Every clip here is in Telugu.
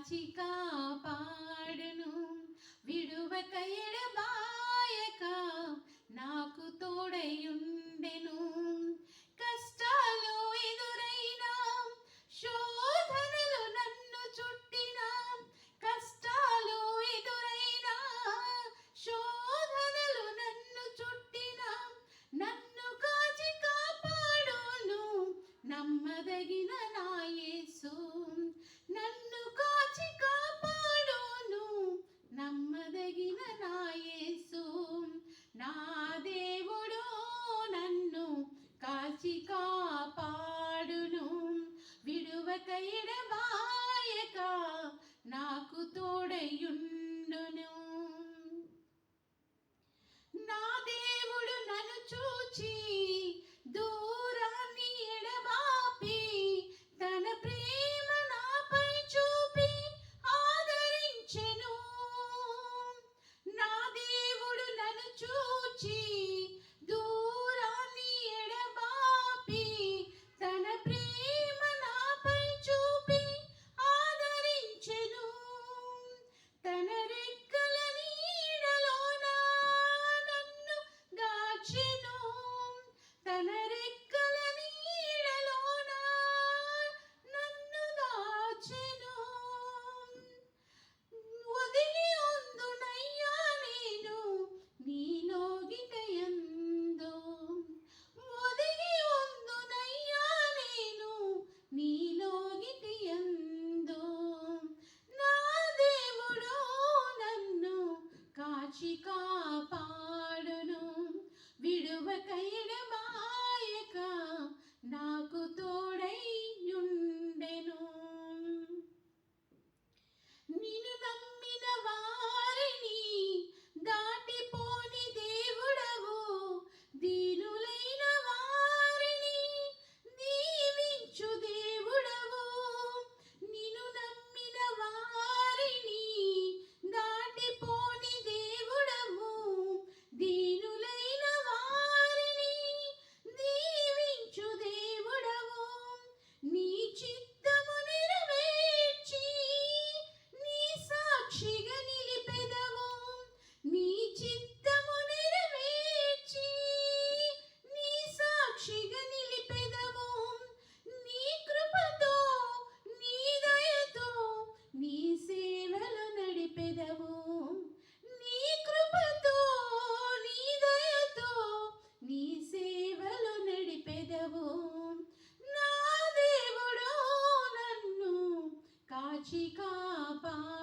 కాచి కాపాడును విడువక ఎడబాయక నాకు తోడయు ఎడబాయక నాకు తోడయుండును నా దేవుడు నన్ను చూచి దూరాన్ని ఎడబాపి తన ప్రేమ నాపై చూపి ఆదరించెను. నా దేవుడు నన్ను చూచి కాచి కాపాడును విడువకైడ Chica Pa.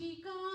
she got